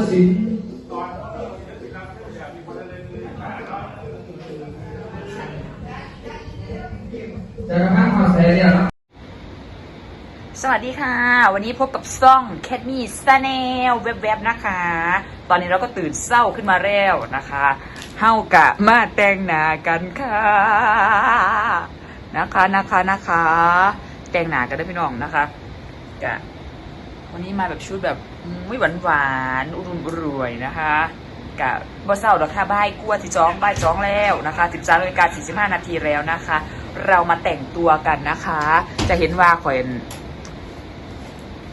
เรามีวอนทศิลป์จะกระทั่งมาแซ่เนี่ยนะสวัสดีค่ะ วันนี้พบกับซ่องแคทมี่ซาแนลเว็บๆนะคะ ตอนนี้เราก็ตื่นเศร้าขึ้นมาแล้วนะคะเฮากะมาแต่งหน้ากันค่ะ นะคะนะคะนะคะ แต่งหน้ากันได้พี่น้องนะคะกะวันนี้มาแบบชุดแบบ ไม่หวานหวานอุรุมรวยนะคะกะบ่เศร้าดอกค่ะบ่ายกลัวที่จ้องบ่ายจ้องแล้วนะคะ13นาฬิกา45นาทีแล้วนะคะ เรามาแต่งตัวกันนะคะ จะเห็นว่าข่อย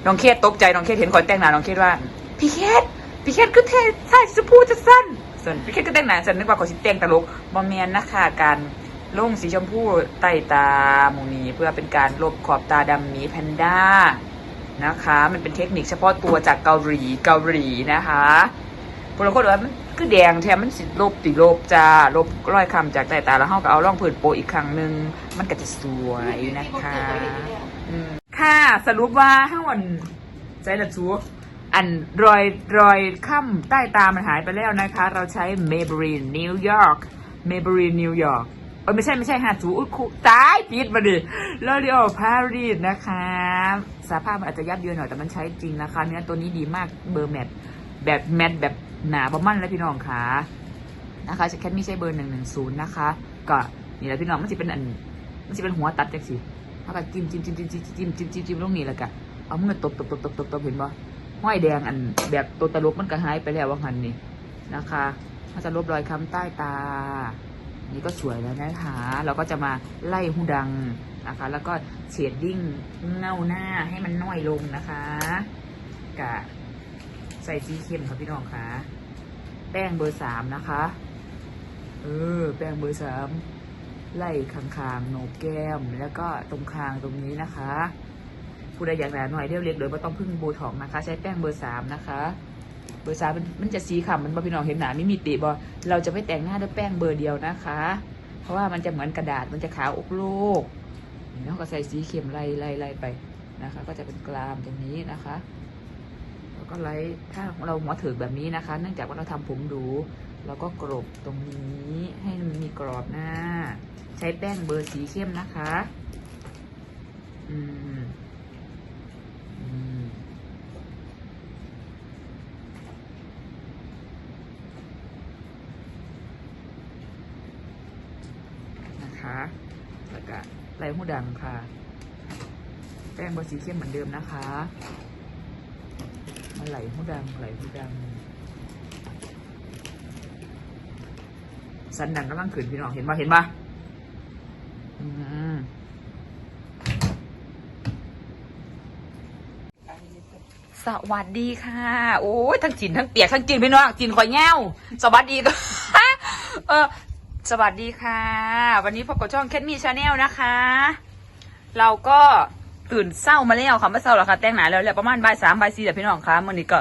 น้องเคสตกใจน้องเคสเห็นขอยแต่งหน้าน้องเคสว่า พี่เคสพี่เคสคือเท่ใช่จะพูจะสั้นส่วนพี่เคสก็แต่งหน้าฉันนึกว่าขอยสิแต่งตลกบอมเมียนนะคะการลงสีชมพูใต้ตาหมูนี้เพื่อเป็นการลบขอบตาดำหมีแพนด้า นะคะ มันเป็นเทคนิคเฉพาะตัวจากเกาหลีเกาหลีนะคะพวกเราก็บอกว่ามันคือแดงแทนมันสิลบติลบจ้าลบร้อยคำจากใต้ตาแล้วเขาก็เอาร่องผืนโปอีกครั้งหนึ่งมันก็จะสวยนะคะค่ะสรุปว่าห้าวันใจละจูอันรอยรอยค่ำใต้ตามันหายไปแล้วนะคะ เราใช้ Maybelline New York Maybelline New York เออไม่ใช่ไม่ใช่ฮะจูอุ้ยคุตายปิดมาดิลอรีออพารีสนะคะ สภาพมันอาจจะยับเยินหน่อยแต่มันใช้จริงนะคะเนื้อตัวนี้ดีมากเบอร์แมทแบบแมทแบบหนาประมันแล้วพี่น้องค่ะนะคะแคทไม่ใช่เบอร์หนึ่งหนึ่งศูนย์นะคะก็นี่แหละพี่น้องมันจะเป็นอันมันจะเป็นหัวตัดจังสิแล้วก็จิ้มจิ้มจิ้มจิ้มจิ้มจิ้มจิ้มจิ้มจิ้มลงนี่แล้วก็เอามือตบตบตบตบตบตบเห็นบ่ห้อยแดงอันแบบตัวตลกมันก็หายไปแล้วว่าหันนี่นะคะมันจะลบรอยคำใต้ตา นี่ก็สวยแล้วนะคะ เราก็จะมาไล่หูดัง นะคะ แล้วก็เชดดิ้งเงาหน้าให้มันน้อยลงนะคะกะใส่สีเข้มครับพี่น้องค่ะ แป้งเบอร์สามนะคะ เออ แป้งเบอร์สามไล่คางๆโหนกแก้ม แล้วก็ตรงคางตรงนี้นะคะผู้ใดอยากหนาหน่อยเรียวเล็กเลยไม่ต้องพึ่งโบท็อกนะคะ ใช้แป้งเบอร์สามนะคะเบอร์สามมันมันจะสีขำมันบอพี่น้องเห็นหนาไม่มีติบอเราจะไม่แต่งหน้าด้วยแป้งเบอร์เดียวนะคะ เพราะว่ามันจะเหมือนกระดาษมันจะขาวอกโลก แล้วก็ใส่สีเข็มไล่ไล่ไล่ไปนะคะ ก็จะเป็นกรามตรงนี้นะคะ แล้วก็ไล่ถ้าเราหัวถือแบบนี้นะคะ เนื่องจากว่าเราทำผมดูเราก็กรบตรงนี้ให้มันมีกรอบหน้า ใช้แป้งเบอร์สีเข้มนะคะ อืม อืม นะคะ แล้วก็ ไหลหูดังค่ะ แป้งบอร์สีเข้มเหมือนเดิมนะคะ มาไหลหูดังไหลหูดัง สันดังกำลังขึ้นพี่น้องเห็นปะเห็นปะอืมสวัสดีค่ะ โอ้ยทั้งจินทั้งเปียกทั้งจินพี่น้องจินข่อยเง่าสวัสดีก็เออ สวัสดีค่ะ วันนี้พบกับช่องแคทมีชาแนลนะคะ เราก็ตื่นเศร้ามาแล้วค่ะไม่เศร้าหรอกค่ะแต่งหนาแล้วแหละประมาณบ่ายสามบ่ายสี่แต่พี่น้องคะมื่อนี้ก็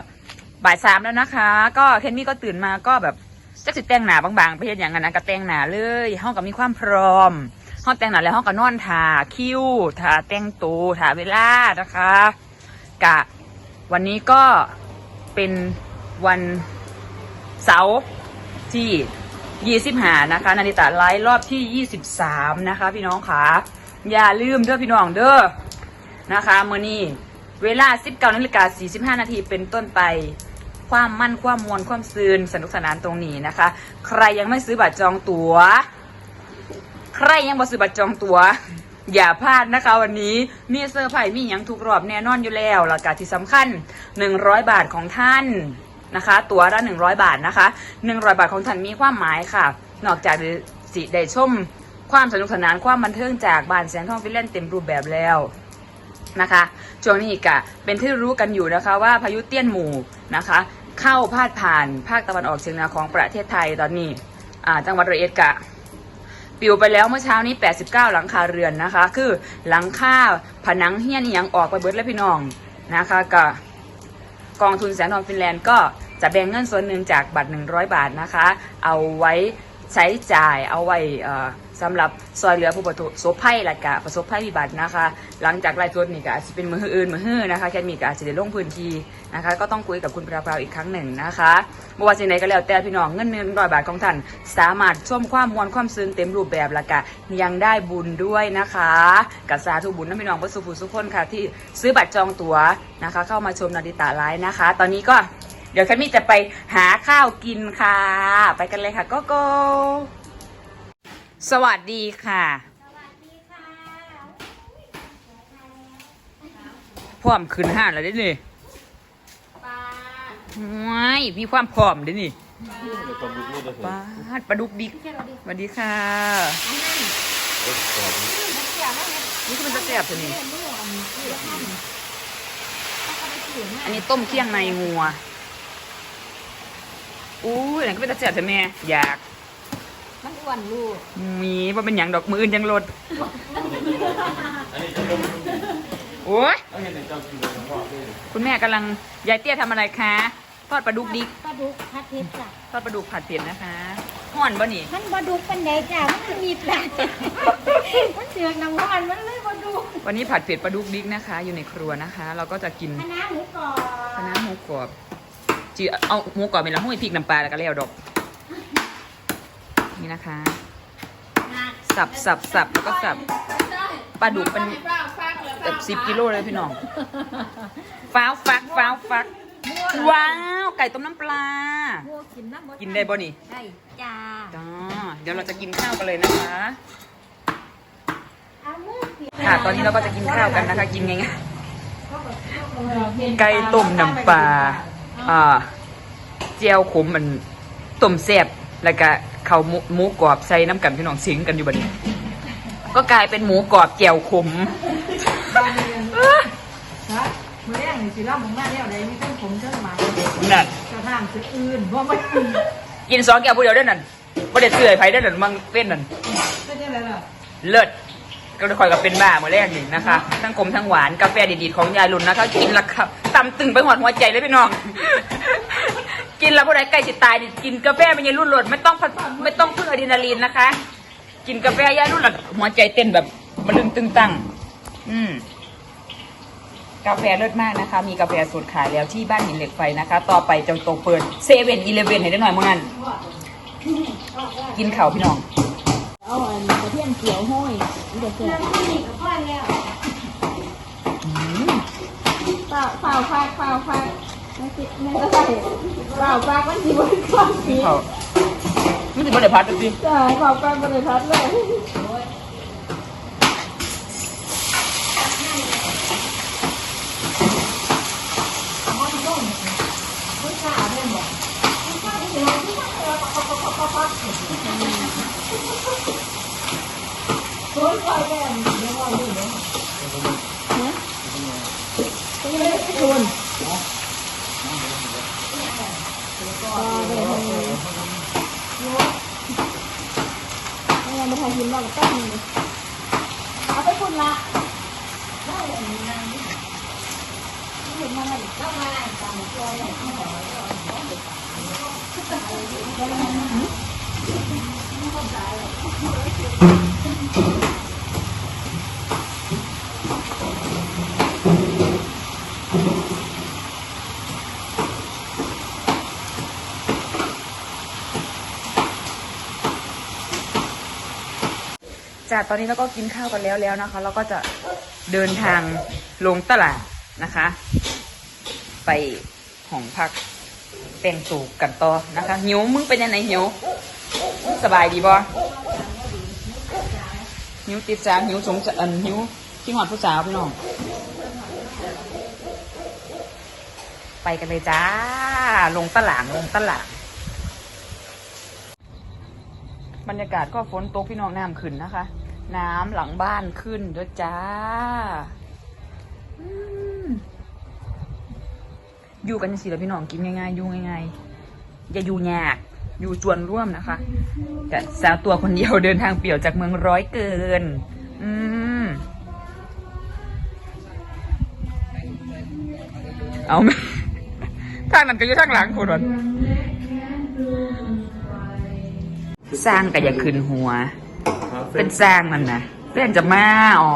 บ่ายสามแล้วนะคะ ก็แคทมี่ก็ตื่นมาก็แบบจักสิแต่งหนาบางๆไปเห็นอย่างนั้นนะก็แต่งหนาเลยห้องก็มีความพร้อมห้องแต่งหนาแล้วห้องก็นอนทาคิ้วทาแต่งตัวทาเวลานะคะกะวันนี้ก็เป็นวันเสาร์ที่ 25นะคะนาฬิตาไลฟ์รอบที่23นะคะ พี่น้องค่ะอย่าลืมเด้อพี่น้องเด้อนะคะเมื่อนี้เวลา19นาฬิกา45นาทีเป็นต้นไปความมั่นความมวลความซืนสนุกสนานตรงนี้นะคะ ใครยังไม่ซื้อบัตรจองตัว๋ว ใครยังบ่ซื้อบัตรจองตัว๋ว อย่าพลาดนะคะวันนี้มีเซอร์ไพรส์มีอย่างทุกรอบแน่นอนอยู่แล้วแล้วก็ที่สำคัญ 100 บาทของท่าน นะคะ ตั๋วละ100บาทนะคะ100บาทของท่านมีความหมายค่ะ นอกจากสิได้ชมความสนุกสนานความบันเทิงจากบ้านแสงทองฟิลแลนเต็มรูปแบบแล้วนะคะช่วงนี้กะเป็นที่รู้กันอยู่นะคะว่าพายุเตี้ยนหมู่นะคะ เข้าพาดผ่านภาคตะวันออกเฉียงเหนือของประเทศไทยตอนนี้จังหวัดระยเอ็ดกะปิวไปแล้วเมื่อเช้านี้ 89 หลังคาเรือนนะคะ คือหลังคาผนังเฮี้ยนยังออกไปเบิดแล้วพี่น้องนะคะก็ กองทุนแสนทองฟินแลนด์ก็จะแบ่งเงินส่วนหนึ่งจากบัตร 100 บาทนะคะ เอาไว้ใช้จ่ายเอาไว้ สำหรับซอยเหลือผู้ประสบภัยและกะประสบภัยพิบัตินะคะ หลังจากไล่ตัวนี่ก็อาจจะเป็นมืออื่นมือฮื้อนะคะแค่มีก็อาจจะได้ลงพื้นที่นะคะ ก็ต้องคุยกับคุณปราภาวอีกครั้งหนึ่งนะคะบ่ว่าสิ่งใดก็แล้วแต่พี่น้องเงินหนึ่งร้อยบาทของท่านสามารถช่วมความมวลความซึ้งเต็มรูปแบบและกะยังได้บุญด้วยนะคะกับสาธุบุญนะพี่น้องพระสุภูสุขคนค่ะที่ซื้อบัตรจองตั๋วนะคะ เข้ามาชมนาดิตาไลฟ์นะคะ ตอนนี้ก็เดี๋ยวแคมมี่จะไปหาข้าวกินค่ะ ไปกันเลยค่ะโกโก้ สวัสดีค่ะ พร้อมขึ้นห้านแล้วเด้นี่ว้ายมีความพร้อมเด้นี่ปลาดปลาดุกดิกสวัสดีค่ะ นี่คือมันจะแซ่บตัวนี้อันนี้ต้มเคี่ยงในงัว อู้ยอันนั้นก็เป็นตะแซ่บใช่ไหมอยากมัน อ้วนลูกมีว่าเป็นอย่างดอกมืออื่นยังลดโอ้ยคุณแม่กำลังยายเตี้ยทำอะไรคะทอดปลาดุกดิกปลาดุกพัดเพชรจ้ะทอดปลาดุกผัดเผ็ดนะคะห่อนบ่นี่มันปลาดุกเป็นไดจ้ะมันมีปลามันเสือกน้ำร้อนมันเลยปลาดุกวันนี้ผัดเผ็ดปลาดุกดิกนะคะ อยู่ในครัวนะคะ เราก็จะกินคณะหมูกรอบคณะหมูกรอบจีเอาหมูกรอบเป็นละห้อยพริกน้ำปลาแล้วก็แล้วดอก นี่นะคะ สับสับสับแล้วก็สับปลาดุกเป็นแบบสิบกิโลเลยพี่น้อง ฟ้าวฟักฟ้าวฟัก ว้าว ไก่ต้มน้ำปลาพวกกินน้ำมกินได้บ่นี่ได้จ้าจ้าเดี๋ยวเราจะกินข้าวกันเลยนะคะเอามือเปียกค่ะตอนนี้เราก็จะกินข้าวกันนะคะ กินง่ายๆไก่ต้มน้ำปลาอ่าเจียวขมมันต้มแซ่บแล้วก็ ข้าวหมูหมูกรอบใส่น้ำกันพี่น้องสิงกันอยู่บัดนี้ ก็กลายเป็นหมูกรอบเจียวขมฮะมือแรกนี่สิเล่ามึงมาแล้วได้มีทั้งผมทั้งหมานั่นกระทั่งสิอื่นเพราะมันกินสองแก้วผู้เดียวได้นั่นบ่ได้เสื่อยไผได้นั่นมังเป็นนั่นเป็นยังไงล่ะเลิศก็เลยคอยกับเป็นบ้ามื่อแรกนี่นะคะ ทั้งขมทั้งหวานกาแฟดีๆของยายรุ่นนะคะ กินและครับตำตึงไปหอดหัวใจเลยพี่น้อง กินแล้วผู้ใดใกล้จะตายนี่กินกาแฟเป็นยายรุ่นหลดไม่ต้องผสไม่ต้องพึ่งอะดรีนาลีนนะคะ กินกาแฟยายรุ่นหลดหัวใจเต้นแบบมะลึงตึงตังอืมกาแฟเลิศมากนะคะ มีกาแฟสดขายแล้วที่บ้านหินเหล็กไฟนะคะ ต่อไปจะโตเปิดเซเว่นอีเลเว่นให้ได้หน่อยมื่อนั้นกินข่าวพี่น้องเอาอันกระเทียมเขียวห้อยเดี๋ยวเสร็จนี่ก็ค่อยแล้วเปล่าเปล่าฟักเปล่าฟักไม่ ติดไม่ก็ใส่เปล่าฟักมันสีวันก่อนสีเขาไม่ถึงบริพัตรสิใช่เปล่าฟักบริพัตรเลย ไม่งั้นมาถ่ายคลิปเราก็ต้องเอาไปคุณละ จากตอนนี้เราก็กินข้าวกันแล้วแล้วนะคะ เราก็จะเดินทางลงตลาดนะคะ ไปห้องพักแต่งตูกกันต่อนะคะหิวมึงเป็นยังไงหิวสบายดีบ่หิวติดสามหิวสงสารหิวที่หอดผู้สาวพี่น้องไปกันเลยจ้า ลงตลาดลงตลาดบรรยากาศก็ฝนตกพี่น้องน้ำขึ้นนะคะ น้ำหลังบ้านขึ้นด้วยจ้า อยู่กันสิแล้วพี่น้องกินง่ายๆอยู่ง่ายๆอย่าอยู่ยากอยู่จวนร่วมนะคะแต่สาวตัวคนเดียวเดินทางเปี่ยวจากเมืองร้อยเกิน อืมเอาไหมทางนั้นก็อยู่ทางหลังคุณวันสร้างก็อย่าขึ้นหัว เป็นสร้างมันนะแป้นจะมาอ๋อ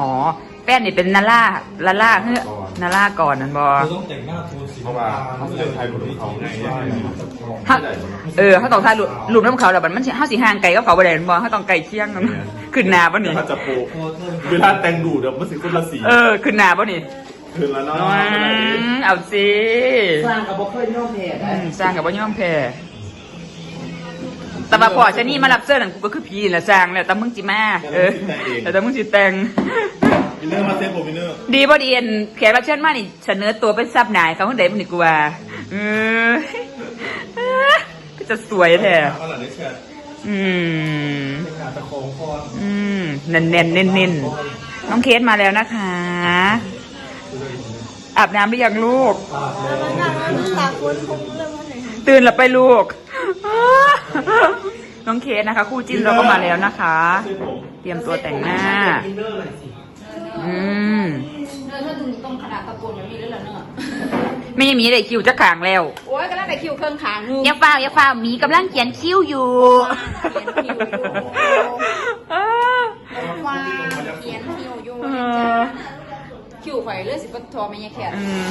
แป้นนี่เป็นนาล่าลาล่าเฮ้ยนาล่าก่อนนั่นบอเราต้องแต่งหน้าโทนสีเพราะว่าเขาเลือกไทยบนเขาไงถ้าเออเขาต้องถ่ายรูปรูปน้ำเขาแล้วบัดมันสิห้าสีห่างไกลก็เขาบ่ได้แม่นบ่เขาต้องไกลเคียงกันขึ้นหนาบ่นี่ถ้าจะโปะเวลาแต่งดูเดี๋ยวมันสิคนละสีเออขึ้นหนาบ่นี่คืนแล้วเนาะอืมเอาสิ สร้างกับบ่เคยย่อมแพ้อืมสร้างกับบ่ยอมแพ้ แต่มาพอชะนี่มารับเสื้อนั่นกูก็คือผีแหละสร้างแล้วแต่มึงจิมาเออแต่แต่มึงสิแต่งวินเนอร์มาเซฟผมวินเนอร์ดีบ่ดีเอ็นแขกรับเชิญมานี่เสนอตัวเป็นซับหนายเขาคนใดมันนี่กูว่าเออก็จะสวยแท้เอาหลังได้แชทอืมขาตะโคงคออืมเน้นเน้นเน้นเน้นๆน้องเคสมาแล้วนะคะ อาบน้ำหรือยังลูกปากแล้วมันนั่งแล้วตาคุณคงเริ่มว่าไหนคะตื่นแล้วไปลูก น้องเคสนะคะ คู่จิ้นเราก็มาแล้วนะคะเซฟผมเตรียมตัวแต่งหน้าอินเนอร์หน่อยสิอืมเดินถ้าถึงตรงขนาดตะโกนแบบนี้แล้วเหรอเนอะไม่ยังมีอะไรคิวจะขางแล้ว โอ้ยก็น่าแต่คิวเครื่องขางงูอย่าเฝ้าอย่าเฝ้ามีกำลังเขียนคิ้วอยู่ว่าเขียนคิวอยู่เอนะอจ๊ะ คิวข่อยเลือดสิบทอไม่ยาแขนอืม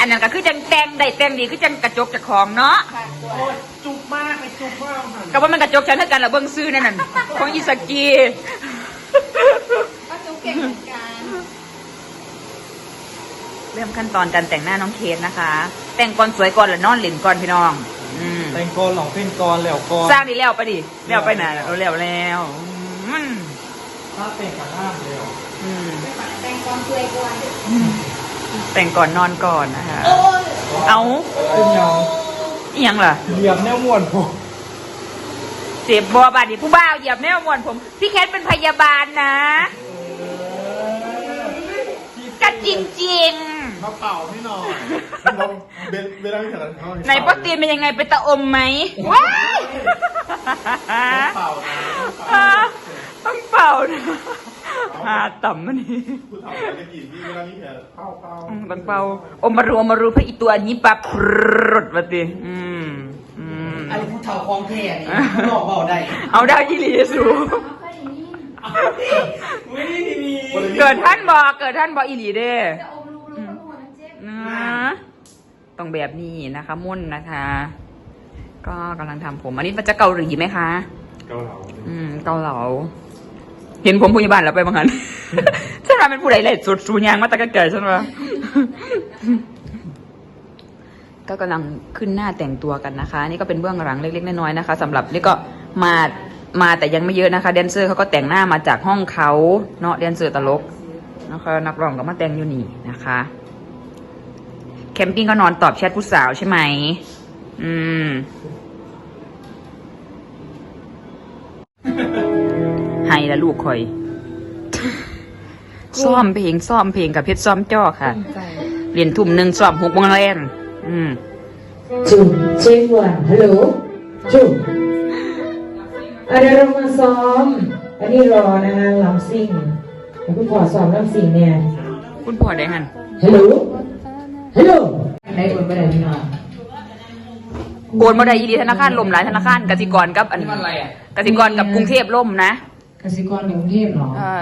อันนั้นก็คือจังแต่งได้แต่งดีคือจังกระจกจากของเนาะค่ะตัวจุกมากเลยจุกมากค่ะก็ว่ามันกระจกฉันเท่ากันละเบิ้งซื้อนั่นน่ะของอิสกีก็จุกเก่งเหมือนกันเริ่มขั้นตอนการแต่งหน้าน้องเคสนะคะ แต่งก่อนสวยก่อนหรือนอนหลินก่อนพี่น้อง อืมแต่งกรหลองเพ่นกรแล้วกรสร้างดีแล้วไปดิแล้วไปไหนเราแล้วแล้วอืมถ้าแต่งขาห้ามเลยเหรออืม แต่งก่อนเปลือยก่อนแต่งก่อนนอนก่อนนะคะ เอาขึ้นยองอีหยังล่ะเหยียบแนวม่วนผมเจ็บบอบาดนีผู้บ้าวเหยียบแน่มวนผม พี่แคทเป็นพยาบาลนะก็จริงมาเป่าให้หน่อยเบนเวลาที่ถ่ายเขาๆในโปรตีนเป็นยังไงเป็นตะอมไหมว้ายเป่านะอ่าต้องเป่านะ หาต่ำมันนี่คุณทำอะไรกันกี่ที่เวลานี้แผลเป่าเป่าอืมต้องเป่าอมมารูอมมารูเพื่ออีตัวนี้ปับรดมาติอืมอืมไอ้ผู้เฒ่าคลองแพ้นี่มันบอกเบาได้ เอาได้ยี่หลีสูไม่ได้มีเกิดท่านบอกเกิดท่านบอกอีหลีเด้จะอมลูกลูกก็หัวน้ำเจ็บนะต้องแบบนี้นะคะมุ่นนะคะ ก็กำลังทำผม อันนี้มันจะเกาหลีไหมคะ เกาเหลาอืม เกาเหลา เห็นผมพยาบาลแล้วไปบางหันฉันว่าเป็นผู้ใดเลยสุดสูญยางมาตะกะเกิดฉันว่า ก็กำลังขึ้นหน้าแต่งตัวกันนะคะ นี่ก็เป็นเบื้องหลังเล็กๆน้อยๆนะคะสำหรับนี่ก็มามาแต่ยังไม่เยอะนะคะแดนเซอร์เขาก็แต่งหน้ามาจากห้องเขาเนาะแดนเซอร์ตลกนะคะนักร้องก็มาแต่งอยู่นี่นะคะแคมปิ้งก็นอนตอบแชทผู้สาวใช่ไหม อืม ละลูกคอยซ่อมเพลงซ่อมเพลงกับเพชรซ่อมจ้อค่ะเรียนทุ่มหนึ่งซ่อมหกโมงแรงอืมจุ่มเช็ควันฮัลโหลจุ่มอันนี้เรามาซ้อม อันนี้รอนะคะลำซิ่งเดี๋ยวคุณพ่อซ้อมลำซิ่งเนี่ย คุณพ่อได้หันฮัลโหลฮัลโหลได้คนไปไหนพี่น้องโอนมาได้ยีดีธนาคารล่มหลายธนาคารกสิกรกับอันนี่มันอะไรอะกสิกรกับกรุงเทพล่มนะ กสิกรในกรุงเทพเหรอใช่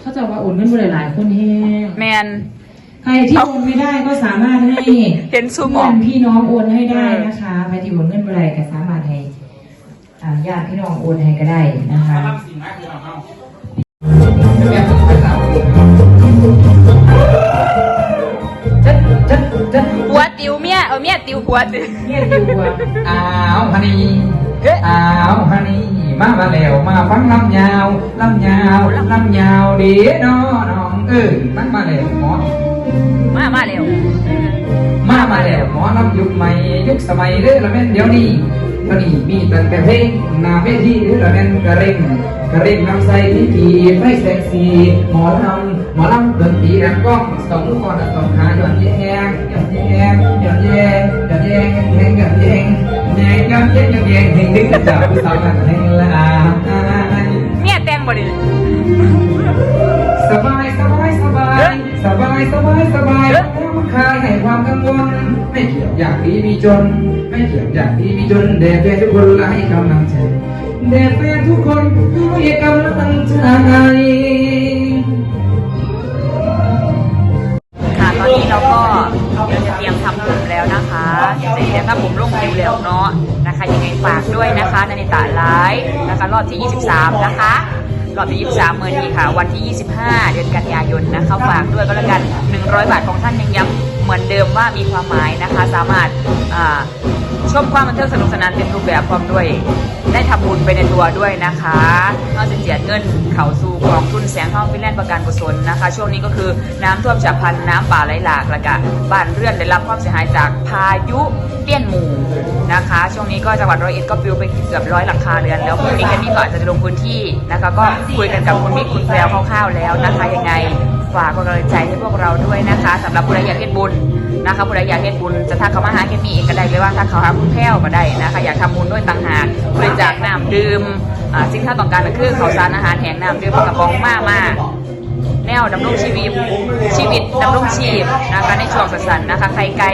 เขาจะว่าโอนเงินไปหลายๆคนแห้งแมน ใครที่โอนไม่ได้ก็สามารถให้เห็นซูมอเพื่ออกนพี่น้องโอนให้ได้นะคะใครที่โอนเงินไปไหนก็สามารถให้อ่าญาติพี่น้องโอนให้ก็ได้นะคะทำสิ่งนั้นคือเราเอาแบบภาษาจัดจัดจัดผัวติวเมีย เออเมียติวผัวติเนี่ยอยู่ว่าอ้าวฮันนี่ เอ๊ะอ้าวฮันนี่มามาแล้วมาฟังลำยาวลำยาวลำยาวเดีน้อน้องเอ้ยมันมาแล้วหมอมามาเร็วมามาแล้วหมอลำยุคใหม่ยุคสมัยเรื่อละแม่นเดี๋ยวนี้ตอนนี้มีตั้งแต่เพลงหน้าเวทีเรื่อละแม่นกระเร่งกระเร่งนำใส่ที่กีไฟแสงสีหมอลำหมอลำดนตรีแรงกล้องสองคนสองขาหย่อนแยงหย่อนแยงหย่อนแยงหย่อนแยงแยงหย่อนแยงแยงหย่อนแยง หย่อนแยงแห่งดึงจากผู้สาวกันแห่งละเมียแต่งบ่ดิสบายสบายสบายสบายสบายสบายแล้วมันคลายให้ความกังวลไม่เกี่ยวอยากดีมีจน ไม่เกี่ยวอยากดีมีจนเด็กทุกคนละให้กำลังใจแด่แฟนทุกคนให้กำลังใจ ถ้าผมลงคิวแล้วเนาะนะคะยังไงฝากด้วยนะคะนานิตาไลฟ์นะคะรอบที่ 23 นะคะรอบที่23เมื่อนี้ค่ะ วันที่ 25 เดือนกันยายนนะคะฝากด้วยก็แล้วกัน 100 บาทของท่านยังย้ำเหมือนเดิมว่ามีความหมายนะคะ สามารถชมความบันเทิงสนุกสนานเต็มรูปแบบพร้อมด้วย ได้ทำบุญไปในตัวด้วยนะคะนอกจากเจียดเงินเข้าสู่กองทุนแสงทองฟินแลนด์ประกันกุศลนะคะ ช่วงนี้ก็คือน้ำท่วมฉับพลันน้ำป่าไหลหลากแล้วก็บ้านเรือนได้รับความเสียหายจากพายุเตี้ยนหมู่นะคะ ช่วงนี้ก็จังหวัดร้อยเอ็ดก็ปลิวไปเกือบร้อยหลังคาเรือนแล้วพรุ่งนี้แค่นี้ก็อาจจะลงพื้นที่นะคะ ก็คุยกันกับคุณมิกคุณแพรวคร่าวๆแล้วนะคะยังไง ฝากกำลังใจให้พวกเราด้วยนะคะสำหรับผู้ใดอยากเฮ็ดบุญนะคะผู้ใดอยากเฮ็ดบุญจะทักเขามาหาเคมีเองก็ได้หรือว่าทักเขาหาคุณแพ้วก็ได้นะคะ อยากทำบุญด้วยต่างหากบริจาคน้ำดื่มสิ่งที่เราต้องการก็คือข้าวสารอาหารแห้งน้ำดื่มกระป๋องมามาแนวดำรงชีวิตชีวิตดำรงชีพนะคะในช่วงสั้นๆนะคะใครไกล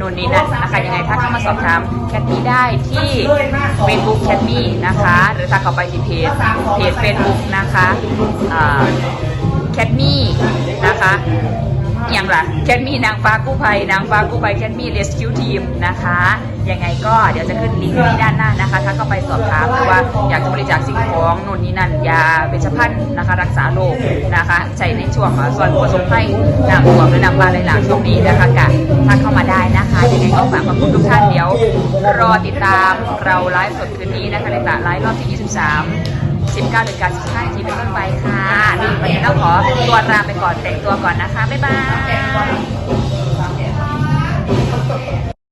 นู่นนี่นั่นนะคะยังไงถ้าเข้ามาสอบถามแคทมี่ได้ที่ Facebook แคทมี่นะคะ หรือถ้าเข้าไปที่เพจเพจ Facebook นะคะ แคทมี่นะคะอย่างละแคทมี่นางฟ้ากู้ภัยนางฟ้ากู้ภัยแคทมี่เรสคิวทีมนะคะยังไงก็เดี๋ยวจะขึ้นลิงก์ที่ด้านหน้านะคะถ้าเข้าไปสอบถามหรือว่าอยากจะบริจาคสิ่งของนู่นนี่นั่นยาเวชภัณฑ์นะคะ รักษาโรคนะคะใช้ในช่วงส่วนผสมให้น้ำท่วมและน้ำปลาไหลหลากช่วงนี้นะคะกะทักเข้ามาได้นะคะยังไงก็ฝากขอบคุณทุกท่านเดี๋ยว รอติดตามเราไลฟ์สดคืนนี้นะคะในตะไลฟ์รอบที่ 23 19นาฬิกา15นาทีเป็นต้นไปค่ะวันนี้ต้องขอตัวลาไปก่อนแต่งตัวก่อนนะคะ บ๊ายบาย